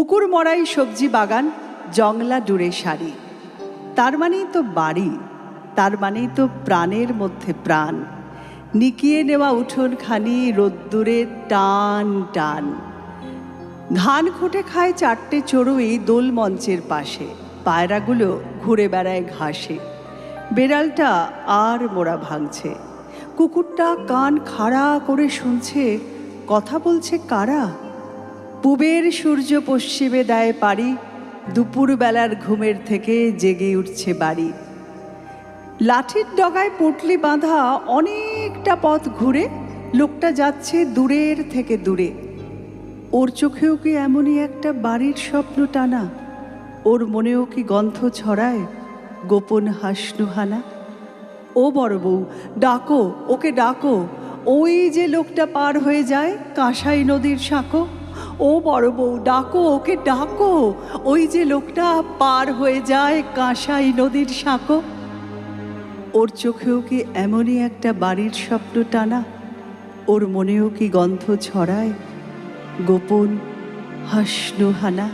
পুকুর মরাই সবজি বাগান, জংলা ডুরে শাড়ি তার মানেই তো বাড়ি, তার মানেই তো প্রাণের মধ্যে প্রাণ। নিকিয়ে নেওয়া উঠোন খানি রোদ্দুরে টান টান। ধান খুঁটে খায় চারটে চড়ুই দোল মঞ্চের পাশে, পায়রাগুলো ঘুরে বেড়ায় ঘাসে। বেড়ালটা আর মোড়া ভাঙছে। কুকুরটা কান খাড়া করে শুনছে, কথা বলছে কারা? পূবের সূর্য পশ্চিমে দেয় পারি দুপুরবেলার ঘুমের থেকে জেগে উঠছে বাড়ি। লাঠির ডগায় পুটলি বাঁধা অনেকটা পথ ঘুরে লোকটা যাচ্ছে দূরের থেকে দূরে। ওর চোখেও কি এমনই একটা বাড়ির স্বপ্ন টানা? ওর মনেও কি গন্ধ ছড়ায়? গোপন হাসনুহানা? ও বড় বউ, ডাকো, ওকে ডাকো। ওই যে লোকটা পার হয়ে যায় কাঁসাই নদীর সাঁকো। ও বড় বউ, ডাকো, ওকে ডাকো। ওই যে লোকটা পার হয়ে যায় কাঁসাই নদীর সাঁকো। ওর চোখেও কি এমনই একটা বাড়ির স্বপ্ন টানা? ওর মনেও কি গন্ধ ছড়ায়? গোপন হাসনুহানা।